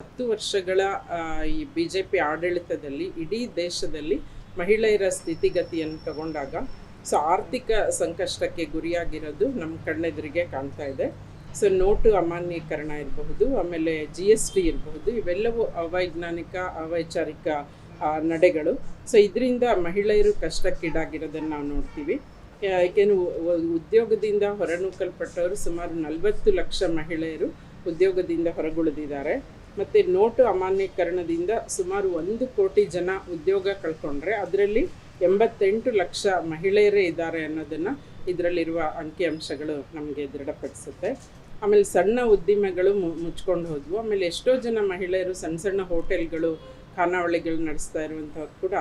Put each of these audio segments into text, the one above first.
ಹತ್ತು ವರ್ಷಗಳ ಈ ಬಿ ಜೆ ಪಿ ಆಡಳಿತದಲ್ಲಿ ಇಡೀ ದೇಶದಲ್ಲಿ ಮಹಿಳೆಯರ ಸ್ಥಿತಿಗತಿಯನ್ನು ತಗೊಂಡಾಗ ಸೊ ಆರ್ಥಿಕ ಸಂಕಷ್ಟಕ್ಕೆ ಗುರಿಯಾಗಿರೋದು ನಮ್ಮ ಕಣ್ಣೆದುರಿಗೆ ಕಾಣ್ತಾ ಇದೆ. ಸೊ, ನೋಟು ಅಮಾನ್ಯೀಕರಣ ಇರಬಹುದು, ಆಮೇಲೆ ಜಿ ಎಸ್ ಟಿ ಇರಬಹುದು, ಇವೆಲ್ಲವೂ ಅವೈಜ್ಞಾನಿಕ, ಅವೈಚಾರಿಕ ನಡೆಗಳು. ಸೊ, ಇದರಿಂದ ಮಹಿಳೆಯರು ಕಷ್ಟಕ್ಕೀಡಾಗಿರೋದನ್ನು ನಾವು ನೋಡ್ತೀವಿ. ಯಾಕೆಂದ್ರೆ ಉದ್ಯೋಗದಿಂದ ಹೊರನೂಕಲ್ಪಟ್ಟವರು ಸುಮಾರು ನಲವತ್ತು ಲಕ್ಷ ಮಹಿಳೆಯರು ಉದ್ಯೋಗದಿಂದ ಹೊರಗುಳಿದಿದ್ದಾರೆ. ಮತ್ತು ನೋಟು ಅಮಾನ್ಯೀಕರಣದಿಂದ ಸುಮಾರು ಒಂದು ಕೋಟಿ ಜನ ಉದ್ಯೋಗ ಕಳ್ಕೊಂಡ್ರೆ ಅದರಲ್ಲಿ ಎಂಬತ್ತೆಂಟು ಲಕ್ಷ ಮಹಿಳೆಯರೇ ಇದ್ದಾರೆ ಅನ್ನೋದನ್ನು ಇದರಲ್ಲಿರುವ ಅಂಕಿಅಂಶಗಳು ನಮಗೆ ದೃಢಪಡಿಸುತ್ತೆ. ಆಮೇಲೆ ಸಣ್ಣ ಉದ್ದಿಮೆಗಳು ಮುಚ್ಕೊಂಡು ಹೋದ್ವು. ಆಮೇಲೆ ಎಷ್ಟೋ ಜನ ಮಹಿಳೆಯರು ಸಣ್ಣ ಸಣ್ಣ ಹೋಟೆಲ್ಗಳು, ಖಾನಾವಳಿಗಳು ನಡೆಸ್ತಾ ಇರುವಂಥವ್ರು ಕೂಡ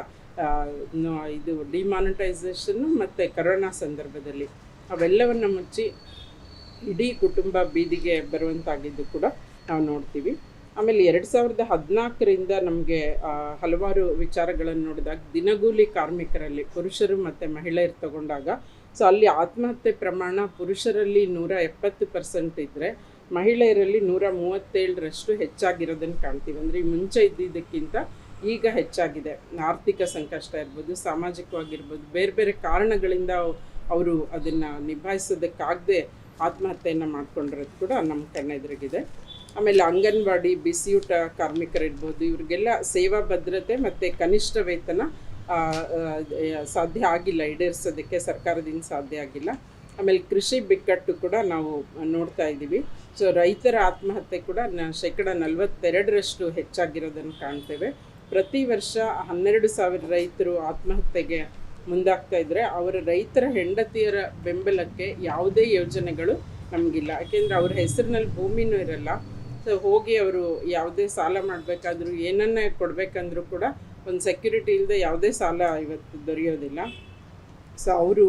ಇದು ಡಿಮಾನಿಟೈಸೇಷನ್ನು ಮತ್ತು ಕರೋನಾ ಸಂದರ್ಭದಲ್ಲಿ. ಅವೆಲ್ಲವನ್ನು ಮುಚ್ಚಿ ಇಡೀ ಕುಟುಂಬ ಬೀದಿಗೆ ಬರುವಂತಾಗಿದ್ದು ಕೂಡ ನಾವು ನೋಡ್ತೀವಿ. ಆಮೇಲೆ ಎರಡು ಸಾವಿರದ ಹದಿನಾಲ್ಕರಿಂದ ನಮಗೆ ಹಲವಾರು ವಿಚಾರಗಳನ್ನು ನೋಡಿದಾಗ, ದಿನಗೂಲಿ ಕಾರ್ಮಿಕರಲ್ಲಿ ಪುರುಷರು ಮತ್ತು ಮಹಿಳೆಯರು ತಗೊಂಡಾಗ, ಸೊ ಅಲ್ಲಿ ಆತ್ಮಹತ್ಯೆ ಪ್ರಮಾಣ ಪುರುಷರಲ್ಲಿ ನೂರ ಎಪ್ಪತ್ತು ಪರ್ಸೆಂಟ್ ಇದ್ದರೆ ಮಹಿಳೆಯರಲ್ಲಿ ನೂರ ಮೂವತ್ತೇಳರಷ್ಟು ಹೆಚ್ಚಾಗಿರೋದನ್ನು ಕಾಣ್ತೀವಿ. ಅಂದರೆ ಈ ಮುಂಚೆ ಇದ್ದಿದ್ದಕ್ಕಿಂತ ಈಗ ಹೆಚ್ಚಾಗಿದೆ. ಆರ್ಥಿಕ ಸಂಕಷ್ಟ ಇರ್ಬೋದು, ಸಾಮಾಜಿಕವಾಗಿರ್ಬೋದು, ಬೇರೆ ಬೇರೆ ಕಾರಣಗಳಿಂದ ಅವರು ಅದನ್ನು ನಿಭಾಯಿಸೋದಕ್ಕಾಗದೆ ಆತ್ಮಹತ್ಯೆಯನ್ನು ಮಾಡ್ಕೊಂಡಿರೋದು ಕೂಡ ನಮ್ಮ ಕಣ್ಣೆದುರಿಗಿದೆ ಆಮೇಲೆ ಅಂಗನವಾಡಿ, ಬಿಸಿಯೂಟ ಕಾರ್ಮಿಕರಿರ್ಬೋದು, ಇವರಿಗೆಲ್ಲ ಸೇವಾ ಭದ್ರತೆ ಮತ್ತು ಕನಿಷ್ಠ ವೇತನ ಸಾಧ್ಯ ಆಗಿಲ್ಲ, ಈಡೇರಿಸೋದಕ್ಕೆ ಸರ್ಕಾರದಿಂದ ಸಾಧ್ಯ ಆಗಿಲ್ಲ. ಆಮೇಲೆ ಕೃಷಿ ಬಿಕ್ಕಟ್ಟು ಕೂಡ ನಾವು ನೋಡ್ತಾ ಇದ್ದೀವಿ. ಸೊ ರೈತರ ಆತ್ಮಹತ್ಯೆ ಕೂಡ ಶೇಕಡ ನಲವತ್ತೆರಡರಷ್ಟು ಹೆಚ್ಚಾಗಿರೋದನ್ನು ಕಾಣ್ತೇವೆ. ಪ್ರತಿ ವರ್ಷ ಹನ್ನೆರಡು ಸಾವಿರ ರೈತರು ಆತ್ಮಹತ್ಯೆಗೆ ಮುಂದಾಗ್ತಾ ಇದ್ದರೆ ಅವರ ರೈತರ ಹೆಂಡತಿಯರ ಬೆಂಬಲಕ್ಕೆ ಯಾವುದೇ ಯೋಜನೆಗಳು ನಮಗಿಲ್ಲ. ಯಾಕೆಂದರೆ ಅವ್ರ ಹೆಸರಿನಲ್ಲಿ ಭೂಮಿನೂ ಇರಲ್ಲ. ಸೊ ಹೋಗಿ ಅವರು ಯಾವುದೇ ಸಾಲ ಮಾಡಬೇಕಾದ್ರೂ ಏನನ್ನೇ ಕೊಡಬೇಕಂದ್ರೂ ಕೂಡ ಒಂದು ಸೆಕ್ಯೂರಿಟಿ ಇಲ್ಲದೆ ಯಾವುದೇ ಸಾಲ ಇವತ್ತು ದೊರೆಯೋದಿಲ್ಲ. ಸೊ ಅವರು,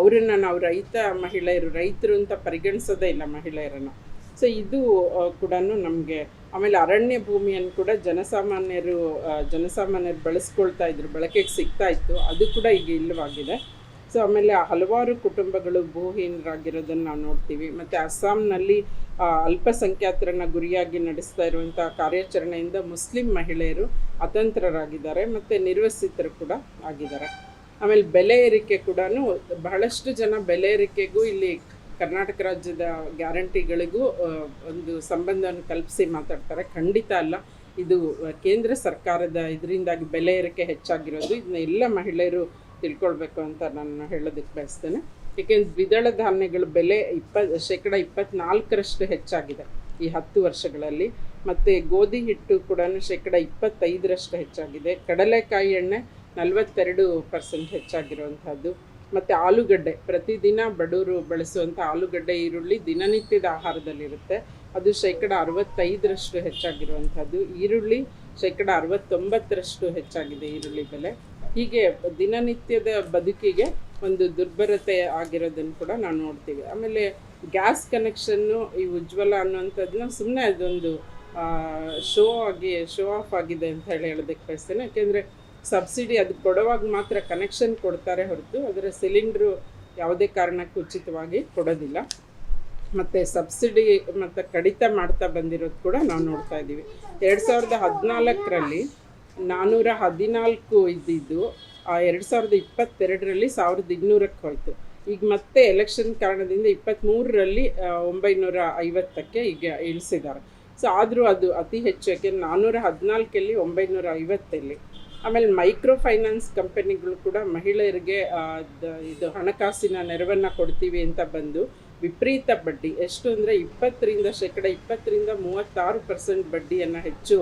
ಅವರನ್ನು ನಾವು ರೈತ ಮಹಿಳೆಯರು, ರೈತರು ಅಂತ ಪರಿಗಣಿಸೋದೇ ಇಲ್ಲ ಮಹಿಳೆಯರನ್ನು. ಸೊ ಇದು ಕೂಡ ನಮಗೆ, ಆಮೇಲೆ ಅರಣ್ಯ ಭೂಮಿಯನ್ನು ಕೂಡ ಜನಸಾಮಾನ್ಯರು ಜನಸಾಮಾನ್ಯರು ಬಳಸ್ಕೊಳ್ತಾ ಇದ್ರು, ಬಳಕೆಗೆ ಸಿಗ್ತಾ ಇತ್ತು. ಅದು ಕೂಡ ಈಗ ಇಲ್ಲವಾಗಿದೆ. ಸೊ ಆಮೇಲೆ ಹಲವಾರು ಕುಟುಂಬಗಳು ಭೂಹೀನರಾಗಿರೋದನ್ನು ನಾವು ನೋಡ್ತೀವಿ. ಮತ್ತು ಅಸ್ಸಾಂನಲ್ಲಿ ಅಲ್ಪಸಂಖ್ಯಾತರನ್ನು ಗುರಿಯಾಗಿ ನಡೆಸ್ತಾ ಇರುವಂಥ ಕಾರ್ಯಾಚರಣೆಯಿಂದ ಮುಸ್ಲಿಂ ಮಹಿಳೆಯರು ಅತಂತ್ರರಾಗಿದ್ದಾರೆ ಮತ್ತು ನಿರ್ವಸಿತರು ಕೂಡ ಆಗಿದ್ದಾರೆ. ಆಮೇಲೆ ಬೆಲೆ ಏರಿಕೆ ಕೂಡ ಬಹಳಷ್ಟು ಜನ ಬೆಲೆ ಏರಿಕೆಗೂ ಇಲ್ಲಿ ಕರ್ನಾಟಕ ರಾಜ್ಯದ ಗ್ಯಾರಂಟಿಗಳಿಗೂ ಒಂದು ಸಂಬಂಧವನ್ನು ಕಲ್ಪಿಸಿ ಮಾತಾಡ್ತಾರೆ. ಖಂಡಿತ ಅಲ್ಲ. ಇದು ಕೇಂದ್ರ ಸರ್ಕಾರದ ಇದರಿಂದಾಗಿ ಬೆಲೆ ಏರಿಕೆ ಹೆಚ್ಚಾಗಿರೋದು. ಇದನ್ನ ಎಲ್ಲ ಮಹಿಳೆಯರು ತಿಳ್ಕೊಳ್ಬೇಕು ಅಂತ ನಾನು ಹೇಳೋದಕ್ಕೆ ಬಯಸ್ತೇನೆ. ಏಕೆಂದ್ರೆ ದ್ವಿದಳ ಧಾನ್ಯಗಳ ಬೆಲೆ ಇಪ್ಪ ಶೇಕಡ ಇಪ್ಪತ್ನಾಲ್ಕರಷ್ಟು ಹೆಚ್ಚಾಗಿದೆ ಈ ಹತ್ತು ವರ್ಷಗಳಲ್ಲಿ. ಮತ್ತು ಗೋಧಿ ಹಿಟ್ಟು ಕೂಡ ಶೇಕಡ ಇಪ್ಪತ್ತೈದರಷ್ಟು ಹೆಚ್ಚಾಗಿದೆ. ಕಡಲೆಕಾಯಿ ಎಣ್ಣೆ ನಲವತ್ತೆರಡು ಪರ್ಸೆಂಟ್ ಹೆಚ್ಚಾಗಿರುವಂಥದ್ದು. ಮತ್ತು ಆಲೂಗಡ್ಡೆ, ಪ್ರತಿದಿನ ಬಡವರು ಬಳಸುವಂಥ ಆಲೂಗಡ್ಡೆ ಈರುಳ್ಳಿ ದಿನನಿತ್ಯದ ಆಹಾರದಲ್ಲಿರುತ್ತೆ. ಅದು ಶೇಕಡ ಅರವತ್ತೈದರಷ್ಟು ಹೆಚ್ಚಾಗಿರುವಂಥದ್ದು. ಈರುಳ್ಳಿ ಶೇಕಡ ಅರವತ್ತೊಂಬತ್ತರಷ್ಟು ಹೆಚ್ಚಾಗಿದೆ ಈರುಳ್ಳಿ ಬೆಲೆ. ಹೀಗೆ ದಿನನಿತ್ಯದ ಬದುಕಿಗೆ ಒಂದು ದುರ್ಬರತೆ ಆಗಿರೋದನ್ನು ಕೂಡ ನಾವು ನೋಡ್ತೀವಿ. ಆಮೇಲೆ ಗ್ಯಾಸ್ ಕನೆಕ್ಷನ್ನು ಈ ಉಜ್ವಲ ಅನ್ನುವಂಥದ್ದನ್ನ ಸುಮ್ಮನೆ ಅದೊಂದು ಶೋ ಆಗಿ ಶೋ ಆಫ್ ಆಗಿದೆ ಅಂತ ಹೇಳಿ ಹೇಳೋದಕ್ಕೆ ಬಯಸ್ತೇನೆ. ಯಾಕೆಂದರೆ ಸಬ್ಸಿಡಿ ಅದು ಕೊಡುವಾಗ ಮಾತ್ರ ಕನೆಕ್ಷನ್ ಕೊಡ್ತಾರೆ ಹೊರತು ಅದರ ಸಿಲಿಂಡ್ರು ಯಾವುದೇ ಕಾರಣಕ್ಕೂ ಉಚಿತವಾಗಿ ಕೊಡೋದಿಲ್ಲ. ಮತ್ತು ಸಬ್ಸಿಡಿ ಮತ್ತು ಕಡಿತ ಮಾಡ್ತಾ ಬಂದಿರೋದು ಕೂಡ ನಾವು ನೋಡ್ತಾ ಇದ್ದೀವಿ. ಎರಡು ಸಾವಿರದ ಹದಿನಾಲ್ಕರಲ್ಲಿ ನಾನ್ನೂರ ಹದಿನಾಲ್ಕು ಇದ್ದಿದ್ದು ಎರಡು ಸಾವಿರದ ಇಪ್ಪತ್ತೆರಡರಲ್ಲಿ ಸಾವಿರದ ಇನ್ನೂರಕ್ಕೆ ಹೋಯಿತು. ಈಗ ಮತ್ತೆ ಎಲೆಕ್ಷನ್ ಕಾರಣದಿಂದ ಇಪ್ಪತ್ತ್ಮೂರರಲ್ಲಿ ಒಂಬೈನೂರ ಐವತ್ತಕ್ಕೆ ಈಗ ಇಳಿಸಿದ್ದಾರೆ. ಸೊ ಆದರೂ ಅದು ಅತಿ ಹೆಚ್ಚು ಯಾಕೆ ನಾನ್ನೂರ ಹದಿನಾಲ್ಕಲ್ಲಿ ಒಂಬೈನೂರ ಐವತ್ತಲ್ಲಿ ಆಮೇಲೆ ಮೈಕ್ರೋ ಫೈನಾನ್ಸ್ ಕಂಪನಿಗಳು ಕೂಡ ಮಹಿಳೆಯರಿಗೆ ಇದು ಹಣಕಾಸಿನ ನೆರವನ್ನು ಕೊಡ್ತೀವಿ ಅಂತ ಬಂದು ವಿಪರೀತ ಬಡ್ಡಿ. ಎಷ್ಟು ಅಂದರೆ ಇಪ್ಪತ್ತರಿಂದ ಶೇಕಡ ಇಪ್ಪತ್ತರಿಂದ ಮೂವತ್ತಾರು ಪರ್ಸೆಂಟ್ ಬಡ್ಡಿಯನ್ನು ಹೆಚ್ಚು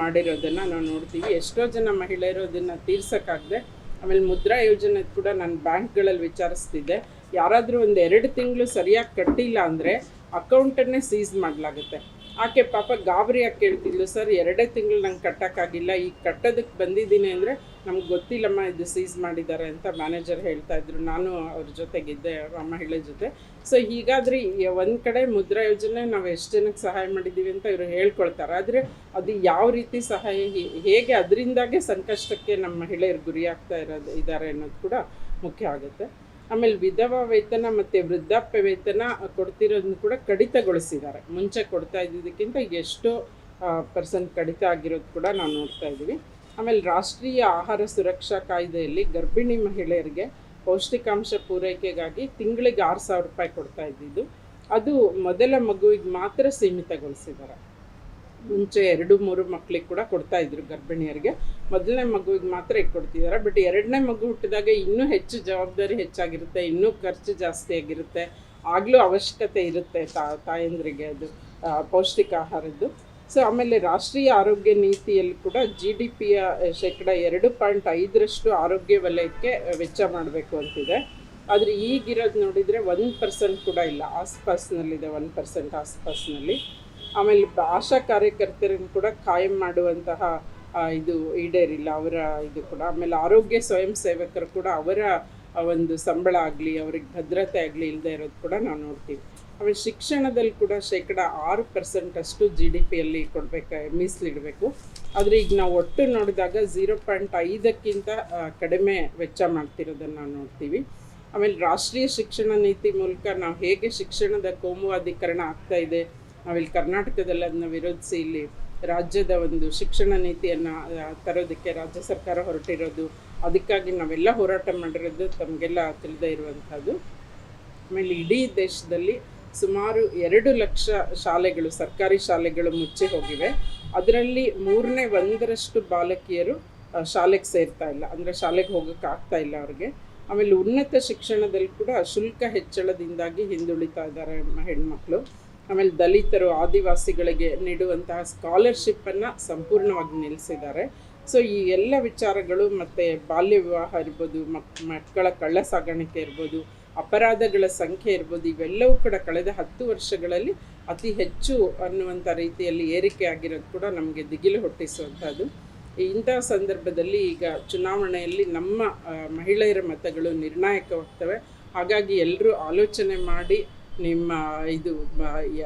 ಮಾಡಿರೋದನ್ನು ನಾವು ನೋಡ್ತೀವಿ. ಎಷ್ಟೋ ಜನ ಮಹಿಳೆಯರು ಅದನ್ನು ತೀರ್ಸೋಕ್ಕಾಗದೆ, ಆಮೇಲೆ ಮುದ್ರಾ ಯೋಜನೆ ಕೂಡ ನಾನು ಬ್ಯಾಂಕ್ಗಳಲ್ಲಿ ವಿಚಾರಿಸ್ತಿದ್ದೆ ಯಾರಾದರೂ ಒಂದು ಎರಡು ತಿಂಗಳು ಸರಿಯಾಗಿ ಕಟ್ಟಿಲ್ಲ ಅಂದರೆ ಅಕೌಂಟನ್ನೇ ಸೀಸ್ ಮಾಡಲಾಗುತ್ತೆ. ಆಕೆ ಪಾಪ ಗಾಬರಿಯಾಗಿ ಕೇಳ್ತಿದ್ಲು, ಸರ್, ಎರಡೇ ತಿಂಗಳು ನಂಗೆ ಕಟ್ಟೋಕ್ಕಾಗಿಲ್ಲ ಈಗ ಕಟ್ಟೋದಕ್ಕೆ ಬಂದಿದ್ದೀನಿ ಅಂದರೆ ನಮ್ಗೆ ಗೊತ್ತಿಲ್ಲಮ್ಮ ಇದು ಸೀಸ್ ಮಾಡಿದ್ದಾರೆ ಅಂತ ಮ್ಯಾನೇಜರ್ ಹೇಳ್ತಾ ಇದ್ರು. ನಾನು ಅವ್ರ ಜೊತೆಗಿದ್ದೆ ಅಮ್ಮ ಮಹಿಳೆ ಜೊತೆ. ಸೊ ಹೀಗಾದ್ರೆ ಒಂದು ಕಡೆ ಮುದ್ರಾ ಯೋಜನೆ ನಾವು ಎಷ್ಟು ಜನಕ್ಕೆ ಸಹಾಯ ಮಾಡಿದ್ದೀವಿ ಅಂತ ಇವರು ಹೇಳ್ಕೊಳ್ತಾರೆ. ಆದರೆ ಅದು ಯಾವ ರೀತಿ ಸಹಾಯ ಹೇಗೆ ಅದರಿಂದಾಗೆ ಸಂಕಷ್ಟಕ್ಕೆ ನಮ್ಮ ಮಹಿಳೆಯರು ಗುರಿಯಾಗ್ತಾ ಇರೋದು ಇದ್ದಾರೆ ಅನ್ನೋದು ಕೂಡ ಮುಖ್ಯ ಆಗುತ್ತೆ. ಆಮೇಲೆ ವಿಧವಾ ವೇತನ ಮತ್ತು ವೃದ್ಧಾಪ್ಯ ವೇತನ ಕೊಡ್ತಿರೋದನ್ನು ಕೂಡ ಕಡಿತಗೊಳಿಸಿದ್ದಾರೆ. ಮುಂಚೆ ಕೊಡ್ತಾ ಇದ್ದಿದ್ದಕ್ಕಿಂತ ಎಷ್ಟು ಪರ್ಸೆಂಟ್ ಕಡಿತ ಆಗಿರೋದು ಕೂಡ ನಾವು ನೋಡ್ತಾ ಇದ್ದೀವಿ ಆಮೇಲೆ ರಾಷ್ಟ್ರೀಯ ಆಹಾರ ಸುರಕ್ಷಾ ಕಾಯ್ದೆಯಲ್ಲಿ ಗರ್ಭಿಣಿ ಮಹಿಳೆಯರಿಗೆ ಪೌಷ್ಟಿಕಾಂಶ ಪೂರೈಕೆಗಾಗಿ ತಿಂಗಳಿಗೆ ಆರು ಸಾವಿರ ರೂಪಾಯಿ ಕೊಡ್ತಾ ಇದ್ದಿದ್ದು, ಅದು ಮೊದಲ ಮಗುವಿಗೆ ಮಾತ್ರ ಸೀಮಿತಗೊಳಿಸಿದ್ದಾರೆ. ಮುಂಚೆ ಎರಡು ಮೂರು ಮಕ್ಕಳಿಗೆ ಕೂಡ ಕೊಡ್ತಾ ಇದ್ರು ಗರ್ಭಿಣಿಯರಿಗೆ. ಮೊದಲನೇ ಮಗುವಿಗೆ ಮಾತ್ರ ಕೊಡ್ತಿದ್ದಾರೆ ಬಟ್ ಎರಡನೇ ಮಗು ಹುಟ್ಟಿದಾಗ ಇನ್ನೂ ಹೆಚ್ಚು ಜವಾಬ್ದಾರಿ ಹೆಚ್ಚಾಗಿರುತ್ತೆ, ಇನ್ನೂ ಖರ್ಚು ಜಾಸ್ತಿ ಆಗಿರುತ್ತೆ, ಆಗಲೂ ಅವಶ್ಯಕತೆ ಇರುತ್ತೆ ತಾಯಂದ್ರಿಗೆ ಅದು ಪೌಷ್ಟಿಕ ಆಹಾರದ್ದು. ಸೊ ಆಮೇಲೆ ರಾಷ್ಟ್ರೀಯ ಆರೋಗ್ಯ ನೀತಿಯಲ್ಲಿ ಕೂಡ ಜಿ ಡಿ ಪಿಯ ಶೇಕಡ ಎರಡು ಪಾಯಿಂಟ್ ಐದರಷ್ಟು ಆರೋಗ್ಯ ವಲಯಕ್ಕೆ ವೆಚ್ಚ ಮಾಡಬೇಕು ಅಂತಿದೆ. ಆದರೆ ಈಗಿರೋದು ನೋಡಿದರೆ ಒಂದು ಪರ್ಸೆಂಟ್ ಕೂಡ ಇಲ್ಲ. ಆಸ್ಪಾಸ್ನಲ್ಲಿದೆ ಒಂದು ಪರ್ಸೆಂಟ್ ಆಸ್ಪಾಸ್ನಲ್ಲಿ. ಆಮೇಲೆ ಆಶಾ ಕಾರ್ಯಕರ್ತರನ್ನು ಕೂಡ ಕಾಯಂ ಮಾಡುವಂತಹ ಇದು ಈಡೇರಿಲ್ಲ, ಅವರ ಇದು ಕೂಡ. ಆಮೇಲೆ ಆರೋಗ್ಯ ಸ್ವಯಂ ಸೇವಕರು ಕೂಡ ಅವರ ಒಂದು ಸಂಬಳ ಆಗಲಿ, ಅವ್ರಿಗೆ ಭದ್ರತೆ ಆಗಲಿ ಇಲ್ಲದೆ ಇರೋದು ಕೂಡ ನಾವು ನೋಡ್ತೀವಿ. ಆಮೇಲೆ ಶಿಕ್ಷಣದಲ್ಲಿ ಕೂಡ ಶೇಕಡ ಆರು ಪರ್ಸೆಂಟ್ ಅಷ್ಟು ಜಿ ಡಿ ಪಿಯಲ್ಲಿ ಕೊಡಬೇಕು ಮೀಸಲಿಡಬೇಕು ಆದರೆ ಈಗ ನಾವು ಒಟ್ಟು ನೋಡಿದಾಗ ಝೀರೋ ಪಾಯಿಂಟ್ ಐದಕ್ಕಿಂತ ಕಡಿಮೆ ವೆಚ್ಚ ಮಾಡ್ತಿರೋದನ್ನು ನಾವು ನೋಡ್ತೀವಿ. ಆಮೇಲೆ ರಾಷ್ಟ್ರೀಯ ಶಿಕ್ಷಣ ನೀತಿ ಮೂಲಕ ನಾವು ಹೇಗೆ ಶಿಕ್ಷಣದ ಕೋಮುವಾದೀಕರಣ ಆಗ್ತಾ ಇದೆ ನಾವಿಲ್ಲಿ ಕರ್ನಾಟಕದಲ್ಲಿ ಅದನ್ನ ವಿರೋಧಿಸಿ ಇಲ್ಲಿ ರಾಜ್ಯದ ಒಂದು ಶಿಕ್ಷಣ ನೀತಿಯನ್ನು ತರೋದಕ್ಕೆ ರಾಜ್ಯ ಸರ್ಕಾರ ಹೊರಟಿರೋದು, ಅದಕ್ಕಾಗಿ ನಾವೆಲ್ಲ ಹೋರಾಟ ಮಾಡಿರೋದು ತಮಗೆಲ್ಲ ತಿಳಿದೇ ಇರುವಂಥದ್ದು. ಆಮೇಲೆ ಇಡೀ ದೇಶದಲ್ಲಿ ಸುಮಾರು ಎರಡು ಲಕ್ಷ ಶಾಲೆಗಳು, ಸರ್ಕಾರಿ ಶಾಲೆಗಳು ಮುಚ್ಚಿ ಹೋಗಿವೆ. ಅದರಲ್ಲಿ ಮೂರನೇ ಒಂದರಷ್ಟು ಬಾಲಕಿಯರು ಶಾಲೆಗೆ ಸೇರ್ತಾ ಇಲ್ಲ. ಅಂದರೆ ಶಾಲೆಗೆ ಹೋಗೋಕ್ಕೆ ಆಗ್ತಾ ಇಲ್ಲ ಅವ್ರಿಗೆ. ಆಮೇಲೆ ಉನ್ನತ ಶಿಕ್ಷಣದಲ್ಲಿ ಕೂಡ ಶುಲ್ಕ ಹೆಚ್ಚಳದಿಂದಾಗಿ ಹಿಂದುಳಿತಾ ಇದ್ದಾರೆ ಹೆಣ್ಮಕ್ಳು. ಆಮೇಲೆ ದಲಿತರು, ಆದಿವಾಸಿಗಳಿಗೆ ನೀಡುವಂತಹ ಸ್ಕಾಲರ್ಶಿಪ್ಪನ್ನು ಸಂಪೂರ್ಣವಾಗಿ ನಿಲ್ಲಿಸಿದ್ದಾರೆ. ಸೊ ಈ ಎಲ್ಲ ವಿಚಾರಗಳು ಮತ್ತು ಬಾಲ್ಯ ವಿವಾಹ ಇರ್ಬೋದು, ಮಕ್, ಮಕ್ಕಳ ಕಳ್ಳ ಸಾಗಾಣಿಕೆ ಇರ್ಬೋದು, ಅಪರಾಧಗಳ ಸಂಖ್ಯೆ ಇರ್ಬೋದು, ಇವೆಲ್ಲವೂ ಕೂಡ ಕಳೆದ ಹತ್ತು ವರ್ಷಗಳಲ್ಲಿ ಅತಿ ಹೆಚ್ಚು ಅನ್ನುವಂಥ ರೀತಿಯಲ್ಲಿ ಏರಿಕೆ ಆಗಿರೋದು ಕೂಡ ನಮಗೆ ದಿಗಿಲು ಹುಟ್ಟಿಸುವಂಥದ್ದು. ಇಂಥ ಸಂದರ್ಭದಲ್ಲಿ ಈಗ ಚುನಾವಣೆಯಲ್ಲಿ ನಮ್ಮ ಮಹಿಳೆಯರ ಮತಗಳು ನಿರ್ಣಾಯಕವಾಗ್ತವೆ. ಹಾಗಾಗಿ ಎಲ್ಲರೂ ಆಲೋಚನೆ ಮಾಡಿ ನಿಮ್ಮ ಇದು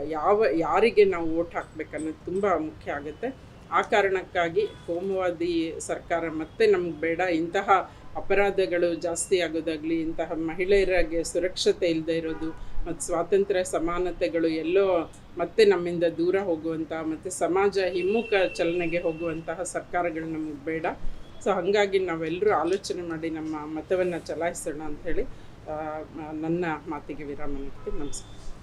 ಯಾವ, ಯಾರಿಗೆ ನಾವು ಓಟ್ ಹಾಕ್ಬೇಕನ್ನೋದು ತುಂಬ ಮುಖ್ಯ ಆಗುತ್ತೆ. ಆ ಕಾರಣಕ್ಕಾಗಿ ಕೋಮುವಾದಿ ಸರ್ಕಾರ ಮತ್ತೆ ನಮ್ಗೆ ಬೇಡ. ಇಂತಹ ಅಪರಾಧಗಳು ಜಾಸ್ತಿ ಆಗೋದಾಗಲಿ, ಇಂತಹ ಮಹಿಳೆಯರಿಗೆ ಸುರಕ್ಷತೆ ಇಲ್ಲದೆ ಇರೋದು ಮತ್ತು ಸ್ವಾತಂತ್ರ್ಯ ಸಮಾನತೆಗಳು ಎಲ್ಲೋ ಮತ್ತೆ ನಮ್ಮಿಂದ ದೂರ ಹೋಗುವಂತಹ ಮತ್ತು ಸಮಾಜ ಹಿಮ್ಮುಖ ಚಲನೆಗೆ ಹೋಗುವಂತಹ ಸರ್ಕಾರಗಳು ನಮಗೆ ಬೇಡ. ಸೊ, ಹಾಗಾಗಿ ನಾವೆಲ್ಲರೂ ಆಲೋಚನೆ ಮಾಡಿ ನಮ್ಮ ಮತವನ್ನು ಚಲಾಯಿಸೋಣ ಅಂಥೇಳಿ ನನ್ನ ಮಾತಿಗೆ ವಿರಾಮ ನೀಡ್ತೀನಿ ನಮಸ್ಕಾರ.